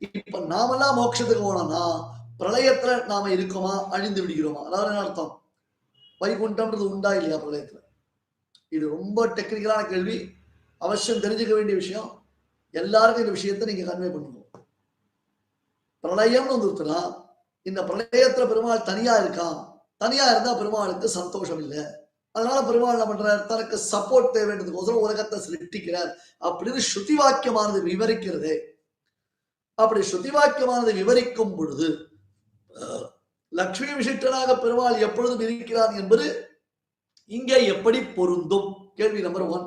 இப்ப நாமெல்லாம் மோட்சத்துக்கு போனோம்னா பிரளயத்துல நாம இருக்கோமா? அழிந்து விடுகிறோமா? அதாவது என்ன அர்த்தம்? வைகுண்டம்ன்றது உண்டா இல்லையா பிரளயத்துல? இது ரொம்ப டெக்னிக்கலான கேள்வி. அவசியம் தெரிஞ்சுக்க வேண்டிய விஷயம். எல்லாருக்கும் இந்த விஷயத்தை நீங்க கன்வே பண்ணுவோம் பிரளயம்னு வந்துருச்சுன்னா இந்த பிரளயத்துல பெருமாள் தனியா இருக்கான். தனியா இருந்தா பெருமாளுக்கு சந்தோஷம் இல்லை. அதனால பெருமாள் என்ன பண்றார்? தனக்கு சப்போர்ட் தேவைன்றதுக்கோசரம் உலகத்தை சிருஷ்டிக்கிறார். அப்படின்னு ஸ்ருதி வாக்கியமானது விவரிக்கிறதே. அப்படி ஸ்ருதி வாக்கியமானது விவரிக்கும் பொழுது லக்ஷ்மி விசிஷ்டனாக பெருமாள் எப்பொழுதும் இருக்கிறான் என்பது இங்கே எப்படி பொருந்தும்? கேள்வி நம்பர் ஒன்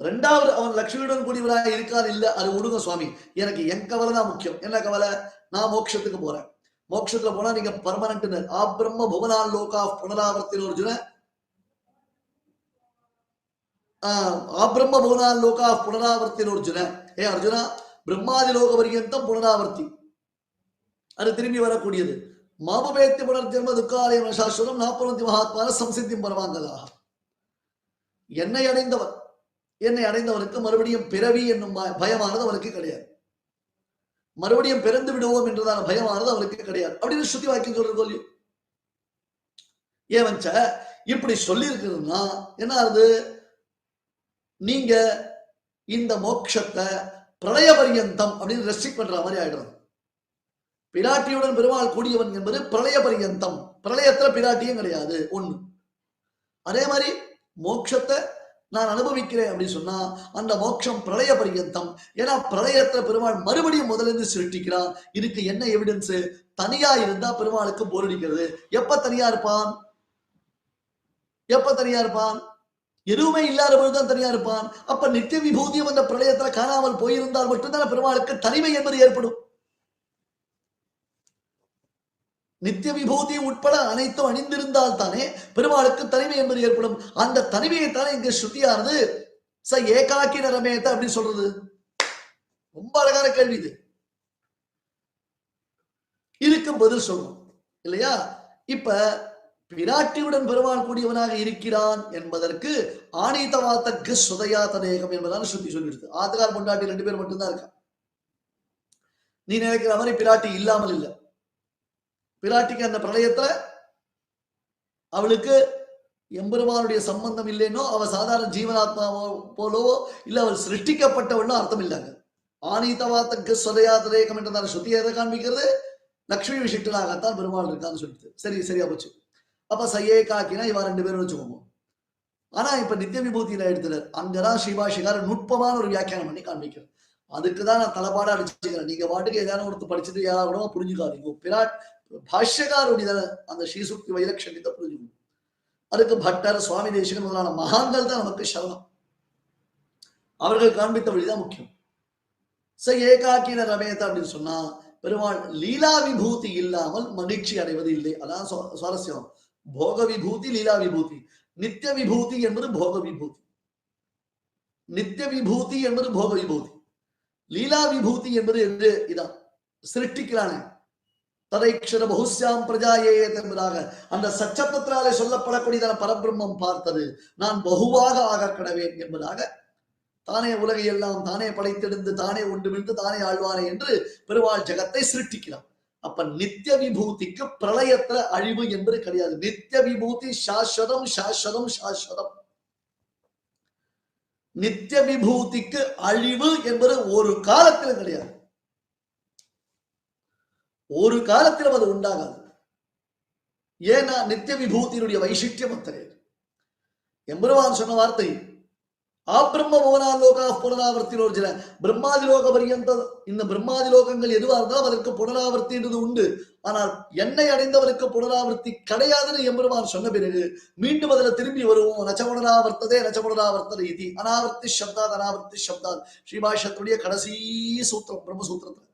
ரெண்டாவது அவன் லக்ஷ்மியுடன் கூடியவனாக இருக்கான் இல்ல அது விடுங்க சுவாமி. எனக்கு என் கவலை தான் முக்கியம். என்ன கவலை? நான் மோட்சத்துக்கு போறேன். மோட்சத்துல போனா நீங்க பர்மனன்ட் ஆ பிரம்ம புவனான் லோகா புனராவர்த்தின அர்ஜுன ஆ பிரம்ம புவனான் லோகா புனராவர்த்தின அர்ஜுன ஏ அர்ஜுனா பிரம்மாதி லோக பரியந்தம் புனராவர்த்தி. அது திரும்பி வரக்கூடியது. மாபபேத்தி புனர்ஜென்ம துக்காலயம் சாஸ்வரம் நாற்பத்தி மகாத்மான சம்சித்தி பரவாங்கதாக என்னை அடைந்தவர் என்னை அடைந்தவனுக்கு மறுபடியும் பிறவி என்னும் பயமானது அவனுக்கு கிடையாது. மறுபடியும் பிறந்து விடுவோம் என்றதான பயமானது அவனுக்கு கிடையாது. அப்படின்னு ஸ்ருதி வாக்கியம் சொல்றது இல்லையோ ஏவஞ்ச இப்படி சொல்லி என்ன ஆகுது? நீங்க இந்த மோட்சத்தை பிரளய பரியந்தம் அப்படின்னு ரெஸ்ட்ரிக்ட் பண்ற மாதிரி ஆயிடுறது. பிராட்டியுடன் பெருமாள் கூடியவன் என்பது பிரளய பரியந்தம் பிரளயத்துல பிராட்டியும் கிடையாது ஒண்ணு. அதே மாதிரி மோட்சத்தை நான் அனுபவிக்கிறேன் அப்படின்னு சொன்னா அந்த மோட்சம் பிரளய பரியந்தம் ஏன்னா பிரளயத்துல பெருமாள் மறுபடியும் முதல்ல இருந்து சிருஷ்டிக்கிறான். இதுக்கு என்ன எவிடன்ஸ் தனியா இருந்தா பெருமாளுக்கு போரடிக்கிறது எப்ப தனியா இருப்பான்? எப்ப தனியா இருப்பான்? எதுவுமே இல்லாத பொழுதுதான் தனியா இருப்பான். அப்ப நித்திய விபூதியம் அந்த பிரளயத்துல காணாமல் போயிருந்தால் மட்டும்தான் பெருமாளுக்கு தனிமை என்பது ஏற்படும். நித்திய விபூதி உட்பட அனைத்தும் அணிந்திருந்தால் தானே பெருமாளுக்கு தனிமை என்பது ஏற்படும். அந்த தனிமையைத்தானே இங்க ஸ்ருதியானது. ச ஏகாக்கி நரமேத்த அப்படின்னு சொல்றது. ரொம்ப அழகான கேள்வி இது. இதுக்கு பதில் சொல்லணும். இல்லையா? இப்ப பிராட்டியுடன் பெருமாள் கூடியவனாக இருக்கிறான் என்பதற்கு ஆணித்தவாத்தக்கு சுதையா தனேகம் என்பதான சுத்தி சொல்லிடுது. ஆத்துக்கார் பொண்டாட்டி ரெண்டு பேர் மட்டும்தான் இருக்கா? நீ நினைக்கிற மாதிரி பிராட்டி இல்லாமல் இல்லை. பிராட்டிக்கு அந்த பிரளயத்துல அவளுக்கு எம்பெருமானுடைய சம்பந்தம் இல்லைன்னோ அவ சாதாரண ஜீவனாத்மாவோ போலவோ இல்ல அவள் சிருஷ்டிக்கப்பட்டவள்னோ அர்த்தம் இல்லைங்க ஆனீதவாத்தக்கு சொதையாதரேகம் என்றதான சுத்தி எதை காண்பிக்கிறது? லக்ஷ்மி விசிஷ்டனாகத்தான் பெருமாள் இருக்கான்னு சொல்லிட்டு. சரி சரியா போச்சு. அப்ப சையே காக்கினா இவ ரெண்டு பேரும் வச்சுக்கோங்க. ஆனா இப்ப நித்திய விபூதியில எடுத்துறாரு அங்கதான் ஸ்ரீபாஷிகார நுட்பமான ஒரு வியாக்கியானம் பண்ணி காண்பிக்கிறார். அதுக்குதான் நான் தலைப்பாடா அடிச்சுக்கிறேன். நீங்க பாட்டுக்கு ஏதாவது ஒருத்தர் படிச்சுட்டு யாராவது கூட புரிஞ்சுக்காதீங்க. பிராட் பாஷ்யகாருடைய அந்த ஸ்ரீசுக்தி வைலட்சணியத்தை புரிஞ்சுக்கணும் அதுக்கு பட்டர் சுவாமி தேசிகன் முதலான மகான்கள் தான் நமக்கு சரணம். அவர்கள் காண்பித்த வழிதான் முக்கியம். ச ஏகாக்கின ரமேதா அப்படின்னு சொன்னா பெருமாள் லீலா விபூதி இல்லாமல் மகிழ்ச்சி அடைவது இல்லை. அதான் சுவாரஸ்யம். போக விபூதி லீலா விபூதி நித்திய விபூதி என்பது போக விபூதி நித்திய விபூதி என்பது போக விபூதி லீலா விபூதி என்பது என்று இதான் சிருஷ்டிக்கிறானே ததைக்ஷர பகுஸ்யாம் பிரஜாயே என்பதாக. அந்த சச்சபத்திராலே சொல்லப்படக்கூடியதான பரபிரம்மம் பார்த்தது. நான் பகுவாக ஆக கடவேன் என்பதாக. தானே உலகை எல்லாம் தானே படைத்தெடுந்து தானே ஒன்றுமிழ்ந்து தானே ஆழ்வானே என்று பெருவாள் ஜெகத்தை சிருட்டிக்கிறான் அப்ப நித்திய விபூதிக்கு பிரளயத்துல அழிவு என்பது கிடையாது. நித்திய விபூதி சாஸ்வதம் சாஸ்வதம் சாஸ்வதம். நித்திய விபூதிக்கு அழிவு என்பது ஒரு காலத்திலும் கிடையாது. ஒரு காலத்திலும் அது உண்டாகாது. ஏன்னா நித்திய விபூதியினுடைய வைசிஷ்டியம் அத்தனை எம்பெருமான் சொன்ன வார்த்தை ஆபிரம்ம புவனாலோகா புனராவர்த்தினோர்ஜன பிரம்மாதி லோக பரியந்த இந்த பிரம்மாதி லோகங்கள் எதுவா இருந்தாலும் அதற்கு புனராவர்த்தின்றது உண்டு ஆனால் என்னை அடைந்தவருக்கு புனராவர்த்தி கிடையாதுன்னு எம்பெருமான் சொன்ன பிறகு மீண்டும் அதுல திரும்பி வருவோம் நச்ச புனராவர்த்ததே நச்ச புனராவர்த்ததே இது அனாவர்த்தி சப்தாத் அனாவர்த்தி சப்தாத் ஸ்ரீபாஷத்துடைய கடைசி சூத்திரம் பிரம்மசூத்திரத்துல